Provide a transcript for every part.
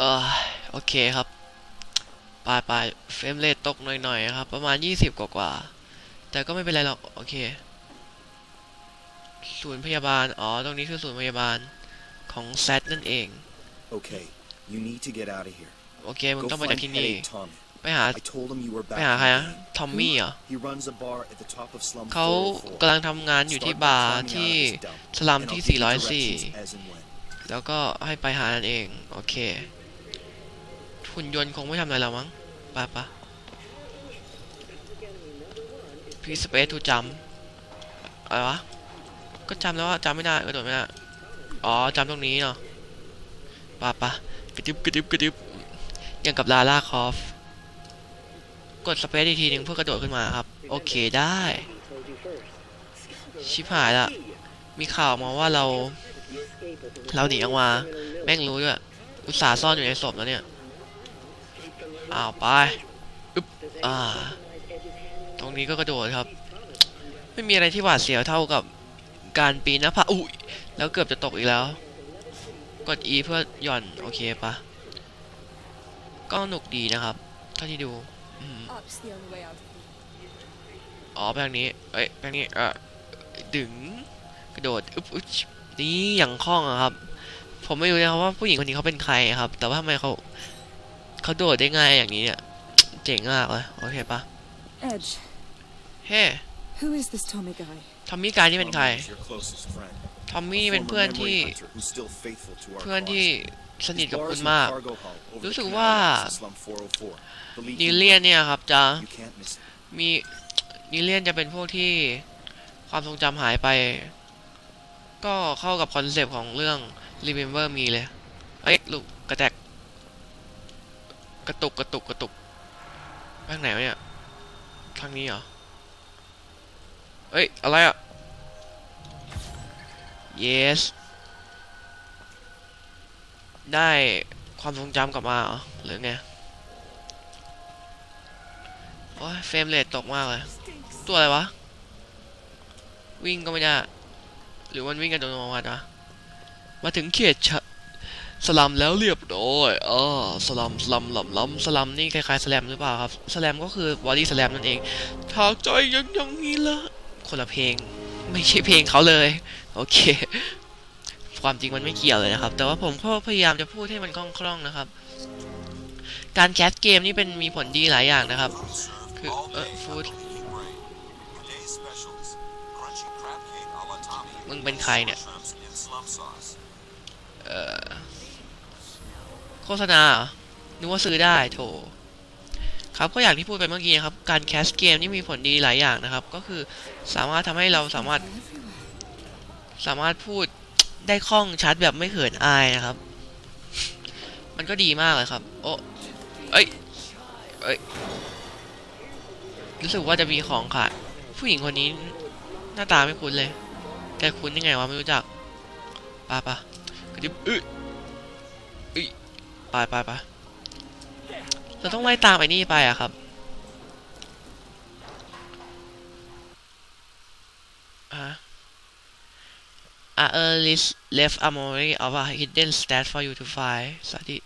เออโอเคครับไปไปเฟรมเรทตกหน่อยๆครับ ประมาณ 20 กว่าๆแต่ก็ไม่เป็นไรหรอก โอเค ศูนย์พยาบาล อ๋อ ตรงนี้คือศูนย์พยาบาลของแซดนั่นเอง Okay, you need to get out of here. โอเค มึง Go ต้องไป find จากที่นี่ Headache Tommy. ไปหา I told him you were ไป back หา in ใคร the อะ game. ทอมมี่เหรอ He runs a bar at the top of slum เขา 404. กำลังทำงานอยู่ที่ Start บา by ร์ climbing out ที่ of his dump, สลัม and ที่ I'll give you 404 directions as and when. แล้วก็ให้ไปหานั่นเอง โอเค หุ่นยนต์คงไม่ทำอะไรเรามั้งไปะปะพีสเปซทูจำอะไรวะ ก็จำแล้วว่าจำไม่ได้กระโดดไม่ได้ อ๋อจำตรงนี้เนาะปะปะกระดิบกระดิบกระดิบอย่างกับลาล่าคอฟ กดสเปซอีกทีหนึ่งเพื่อกระโดดขึ้นมาครับ โอเคได้ ชิบหายละ มีข่าวมาว่าเรา เราหนีออกมา แม่งรู้ด้วย อุตส่าห์ซ่อนอยู่ในศพแล้วเนี่ย อ้าวไปอึ๊บอ่า ตรงนี้ก็กระโดดครับ ไม่มีอะไรที่หวาดเสียวเท่ากับการปีนหน้าผาอุ้ยแล้วเกือบจะตกอีกแล้ว กด E เพื่อหย่อนโอเคปะก็หนุกดีนะครับเท่าที่ดูอ๋อไปทางนี้เอ้ยไปทางนี้เออดึงกระโดดอึ๊บอึ๊บนี่อย่างคล่องอะครับ ผมไม่รู้นะครับว่าผู้หญิงคนนี้เขาเป็นใครครับ แต่ว่าทำไมเขา เขาโดดได้ง่ายอย่างนี้เนี่ย เจ๋งมากเลยโอเคปะ Edge, เฮ้ who is this Tommy guy? ทอมมี่การนี่เป็นใคร Tommy is your closest friend. ทอมมี่ A เป็น former เพื่อนที่ memory hunter who's still faithful to our เพื่อน cause. ที่สนิท His กับ bar คุ is ณ in มาก cargo hall over รู้ the สึก canal ว่า next to slum 404. The Legion นิเลียนเนี่ยครับจะ You can't miss it. มีนิเลียนจะเป็นพวกที่ความทรงจำหายไป ก็เข้ากับคอนเซปต์ของเรื่อง Remember Me เลย เอ้ยลูกกระแตกก ระตุกกระตุกกระตุกทางไหนวะเนี่ย ทางนี้เหรอ เอ้ย อะไรอะ yes ได้ความทรงจำกลับมาเหรอ หรือไง โอ้ยเฟรมเรทตกมากเลย ตัวอะไรวะ วิ่งก็ไม่ได้ หรือมันวิ่งกันโดยอัตโนมัติวะมาถึงเขตชะ สลัมแล้วเรียบร้อยอ๋อสลัมสลัมหล่ำล้ำสลัมนี่คล้ายๆสแลมหรือเปล่าครับสแลมก็คือบอดี้สแลมนั่นเองถากใจยังยังนี้ละคนละเพลง ไม่ใช่เพลงเขาเลย โอเค ความจริงมันไม่เกี่ยวเลยนะครับ แต่ว่าผมก็พยายามจะพูดให้มันคล่องๆนะครับ การแคสเกมนี่เป็นมีผลดีหลายอย่างนะครับ คือเออฟูดมึงเป็นใครเนี่ย เอ่อ ฆษณาหนึกว่าซื้อได้โถครับก็อย่างที่พูดไปเมื่อกี้นะครับ การแคสเกมนี่มีผลดีหลายอย่างนะครับ ก็คือสามารถทำให้เราสามารถ สามารถพูดได้คล่องชัดแบบไม่เขินอายนะครับ มันก็ดีมากเลยครับ โอ้เอ้ยเอ้ยรู้สึกว่าจะมีของขาดผู้หญิงคนนี้หน้าตาไม่คุ้นเลย แต่คุ้นยังไงวะไม่รู้จักปะปะกระดิบอึยอึย ไปไปไปเราต้องไล่ตามไอ้นี่ไปอะครับอะ A early left a memory of a hidden stat for you to find study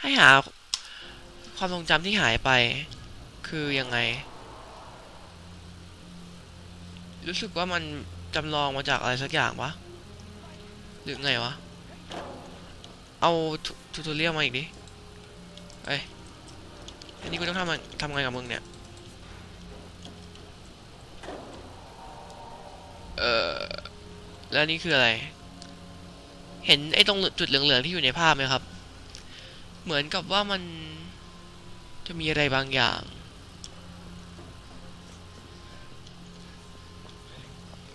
ให้หาความทรงจำที่หายไป คือยังไง รู้สึกว่ามันจำลองมาจากอะไรสักอย่างวะ หรือไงวะ เอาทูตเรียลมาอีกดิเอ้ยอันนี้กูต้องทำมันทำไงกับมึงเนี่ยเออแล้วนี่คืออะไร เห็นไอ้ตรงจุดเหลืองๆที่อยู่ในภาพไหมครับ เหมือนกับว่ามันจะมีอะไรบางอย่าง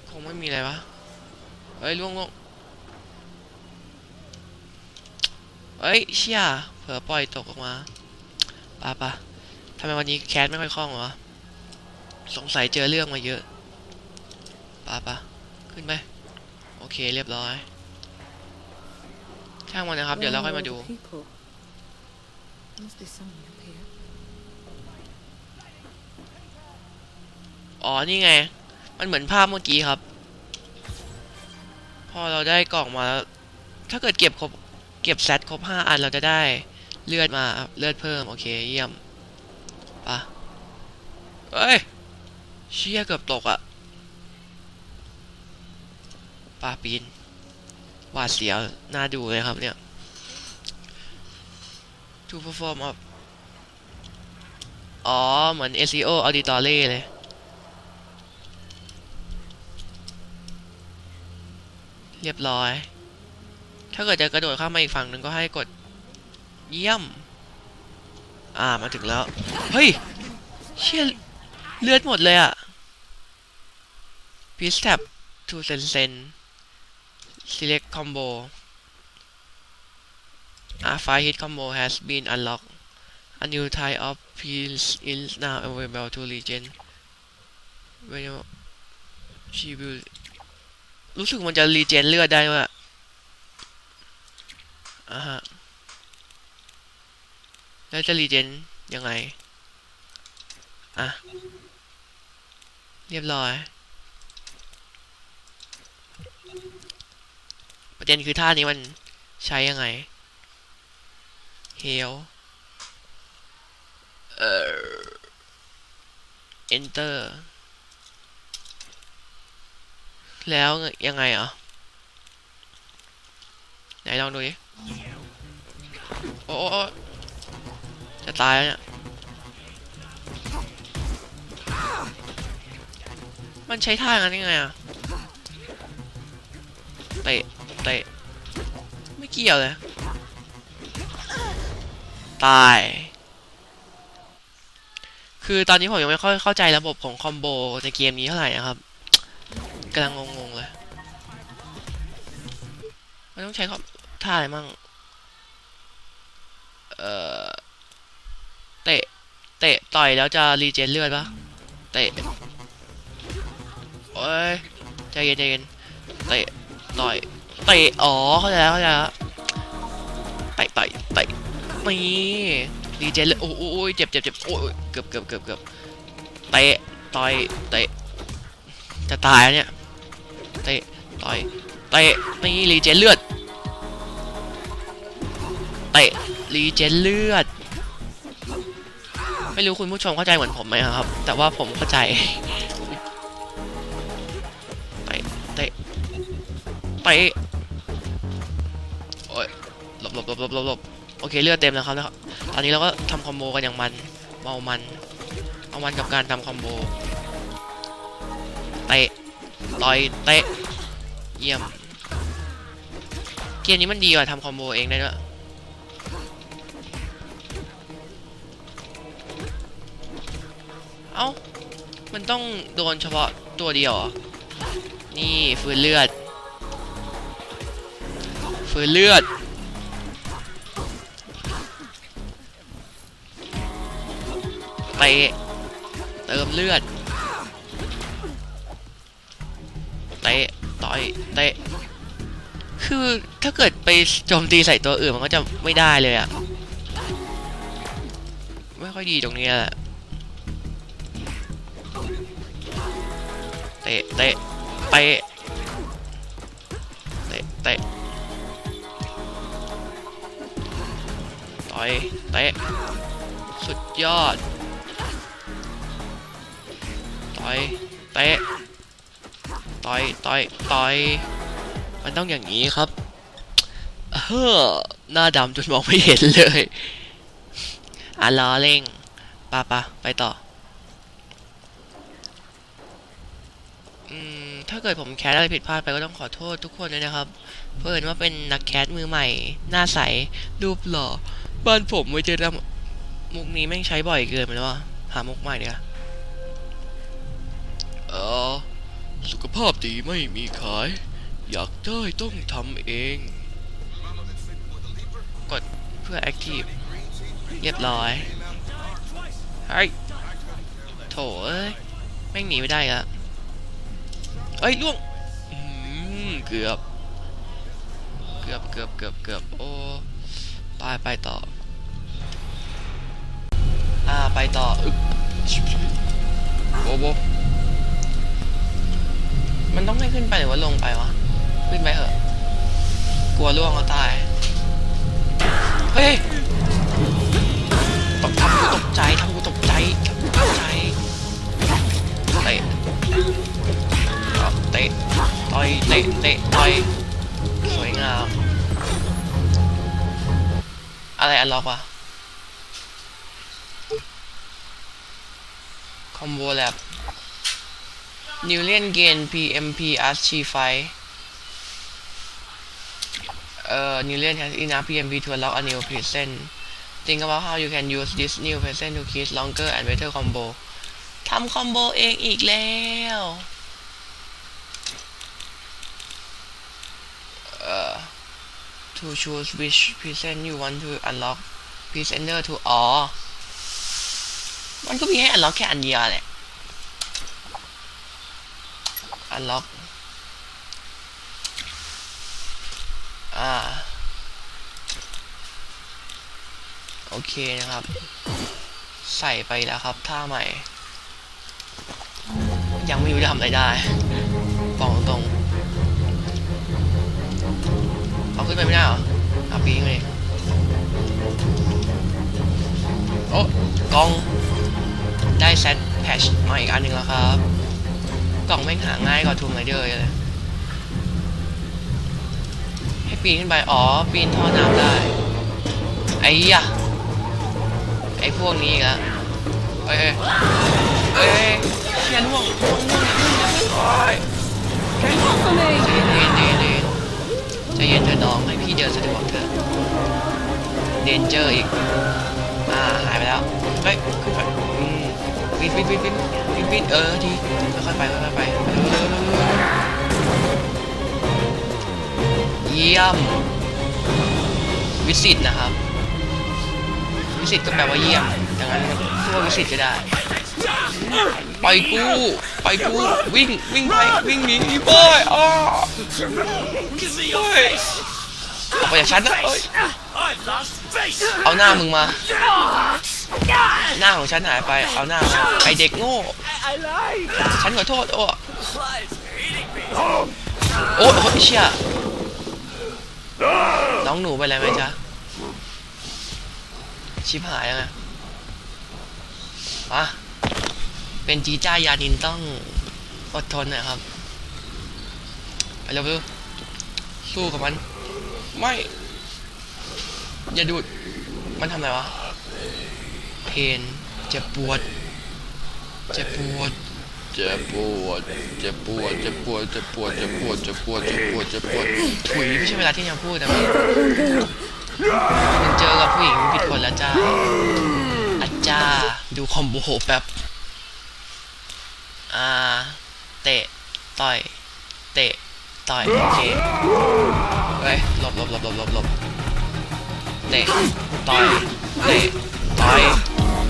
คงไม่มีอะไรวะเอ้ยล่วงล่วง เอ้ยเชี่ยเผลอปล่อยตกออกมาปะปะทำไมวันนี้แคสไม่ค่อยคล่องวะสงสัยเจอเรื่องมาเยอะปะปะขึ้นไปโอเคเรียบร้อยช่างมันนะครับ เดี๋ยวเราค่อยมาดู Well, people. Must be someone up here. อ๋อ นี่ไง มันเหมือนภาพเมื่อกี้ครับ พอเราได้กล่องมาแล้ว ถ้าเกิดเก็บครบ เก็บแซดครบห้าอันเราจะได้เลือดมาครับเลือดเพิ่ม โอเค เยี่ยมปะเอ้ย เชี่ยเกือบตกอะปาปีนหวาดเสียวน่าดูเลยครับเนี่ย to perform of อ๋อ เหมือน SEO auditory เลยเรียบร้อย ถ้าเกิดจะกระโดดข้ามมาอีกฝั่งหนึ่งก็ให้กดเยี่ยม อ่ามาถึงแล้ว เฮ้ย เชี่ยเลือดหมดเลยอะ p i s tab to send send select combo อ่า fire hit combo has been unlocked a new type of piece is now available to regen when you she will รู้สึกมันจะรีเจนเลือดได้ด้วย อ่าฮะแล้วจะรีเจนยังไง อะ เรียบร้อย ประเด็นคือท่านี้มันใช้ยังไง เฮล เอ่อ enter แล้วยังไงอะ ไหนลองดูดิ โอ้จะตายแล้วเนี่ยมันใช้ท่ากันยังไงอะเตะ เตะ ไม่เกี่ยวเลย ตาย คือตอนนี้ผมยังไม่ค่อยเข้าใจระบบของคอมโบในเกมนี้เท่าไหร่นะครับกำลังงงๆเลย มันต้องใช้คอม ท่าอะไรมั่ง เอ่อ เตะ เตะต่อยแล้วจะรีเจนเลือดปะเตะ โอ้ยใจเย็นใจเย็น เตะ ต่อย เตะ อ๋อ เข้าใจแล้วเข้าใจแล้วเตะต่อยเตะนี่รีเจนเลยโอ้โอ้ยเจ็บเจ็บเจ็บโอ้ยเกือบเกือบเกือบเกือบเตะ ต่อย เตะ จะตายแล้วเนี่ย เตะ ต่อย เตะนี่รีเจนเลือด ตะรีเจนเลือด ไม่รู้คุณผู้ชมเข้าใจเหมือนผมไหมครับ แต่ว่าผมเข้าใจเตะเตะเตะโอ้ยหลบหลบหลบหลบหลบลบโอเคเลือดเต็มแล้วครับแล้วครับตอนนี้เราก็ทำคอมโบกันอย่างมันเมามันเอามันกับการทำคอมโบเตะต่อยเตะเยี่ยมเกมนี้มันดีกว่าทำคอมโบเองได้ด้วย เอ้า มันต้องโดนเฉพาะตัวเดียวนี่ฟื้นเลือด ฟื้นเลือดเตะเติมเลือดเตะต่อยเตะคือถ้าเกิดไปโจมตีใส่ตัวอื่นมันก็จะไม่ได้เลยอะไม่ค่อยดีตรงนี้แหละ ตะเตะเตะเตะเตะต่อยเตะสุดยอดต่อยเตะต่อยต่อยต่อยมันต้องอย่างนี้ครับเฮ้อหน้าดำจนมองไม่เห็นเลยอะรอเร่งปะปะไปต่อ อืม ถ้าเกิดผมแคสอะไรผิดพลาดไปก็ต้องขอโทษทุกคนเลยนะครับ เพื่อนว่าเป็นนักแคสมือใหม่ หน้าใส รูปหล่อ บ้านผมไว้เจอทำมุกนี้แม่งใช้บ่อยเกินไปแล้วว่ะหามุกใหม่เนีกว่ยเออสุขภาพดีไม่มีขาย อยากได้ต้องทำเอง กดเพื่อ Active เรียบร้อยเฮ้ยโถเอ้ยแม่งหนีไม่ได้อะ เอ้ยล่วงเกือบ เกือบเกือบเกือบเกือบโอ้ไปไปต่อ อ่าไปต่ออึ๊บโบโบมันต้องให้ขึ้นไปหรือว่าลงไปวะ ขึ้นไปเถอะ กลัวล่วงก็ตาย เฮ้ยตกทำกูตกใจทำกูตกใจตกใจเตะ เอาเตะต่อยเตะเตะต่อยสวยงาม อะไรอันล็อกวะคอมโบแลบนิวเลียนเกน PMP Archie uh, Newland has enough PMP to unlock a new present. Think about how you can use this new present to create longer and better combo. ทำคอมโบเองอีกแล้ว เอ่อ to choose which present you want to unlock please enter to อ๋อมันก็มีให้ unlock แค่อันเดียวแหละ unlock อ่า โอเคนะครับ ใส่ไปแล้วครับ ท่าใหม่ ยังไม่รู้จะทำอะไรได้บอกตรง ขึ้นไปไม่ได้เหรอเอาปีนไปดิโอ้กล้องได้เซตแพชมาอีกอันหนึ่งแล้วครับ กล่องแม่หาง่ายกว่าทูมไรเดอร์เลยให้ปีนขึ้นไป อ๋อ ปีนท่อน้ำได้ ไอ้ยะไอ้พวกนี้อีกแล้วเอ้ยเอ้ยเอ้ยอย่าล่วงล่วงล่วงโอ้ยใจเย็นใจเย็นใจเย็นเย็นเถอะน้องให้พี่เดินสะดวกเถอะเดนเจอร์อีก อ่าหายไปแล้ว เฮ้ยขึ้นไปอืมปีนปีนปีนปีนปีนปีนเออดีค่อยๆไปค่อยๆไปเยี่ยม วิสิตนะครับ วิสิตก็แปลว่าเยี่ยมดังนั้นพูดว่าวิสิตก็ได้ ไปกูไปกูวิ่งวิ่งไปวิ่งหนีไปอ้าเฮ้ยออกไปจากฉันนะเอ้ยเอาหน้ามึงมา หน้าของฉันหายไป เอาหน้ามาไอเด็กโง่ ฉันขอโทษ โอ้โอ้โอ้เชี่ยน้องหนูไปแล้วไหมจ๊ะ ชิบหายแล้วไงมา เป็นจีจ้ายานินต้องอดทนหน่อยครับไปเร็วๆสู้กับมัน ไม่ อย่าดูด มันทำอะไรวะ เพนเจ็บปวด เจ็บปวด เจ็บปวด เจ็บปวด เจ็บปวด เจ็บปวด เจ็บปวด เจ็บปวด เจ็บปวด เจ็บปวด ถุยไม่ใช่เวลาที่จะพูดนะพี่มันเจอกับผู้หญิงผิดคนแล้วจ้าอาจาดูคอมโบแป๊บ อ่า เตะ ต่อย เตะ ต่อย โอเค เฮ้ย หลบหลบหลบหลบหลบหลบเตะ ต่อย เตะ ต่อย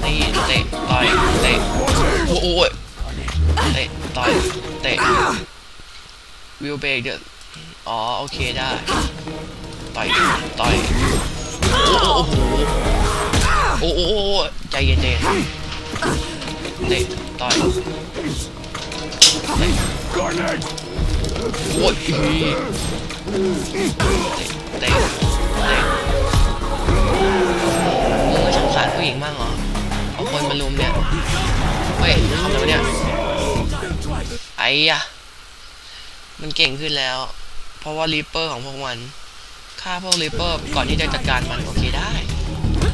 นี่ เตะ ต่อย เตะ โอ้โหเตะ ต่อย เตะ วิวเบรกเดออ๋อ โอเคได้ ต่อย ต่อย โอ้โห โอ้โหใจเย็นใจเย็นเตะ ต่อย โอ้ยเตะเตะเตะมึงไม่สงสารผู้หญิงบ้างเหรอเอาคนมาลุมเนี่ยเฮ้ยทำอะไรวะเนี่ยไอ้ยะมันเก่งขึ้นแล้ว เพราะว่ารีเปอร์ของพวกมันฆ่าพวกรีเปอร์ก่อนที่จะจัดการมันโอเคได้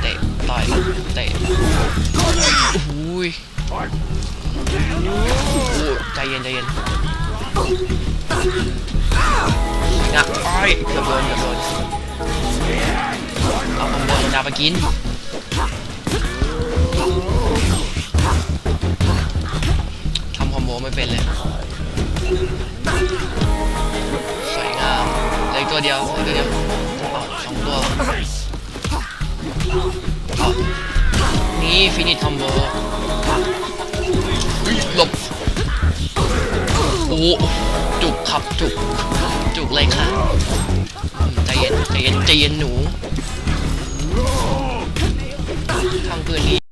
เตะต่อยเตะอ้ยโอ้ย ใจเย็นใจเย็นนะไอ้ยเกือบโดนเกือบโดนเอาคอมโบโดาไปกินทำคอมโบไม่เป็นเลยสวยงามเหลืออีกตัวเดียวเหลือตัวเดียวเอาสองตัวนี่ฟินิชคอมโบ้ จุกครับจุก จุกเลยค่ะใจเย็นใจเย็นใจเย็นหนูทำปืนนี้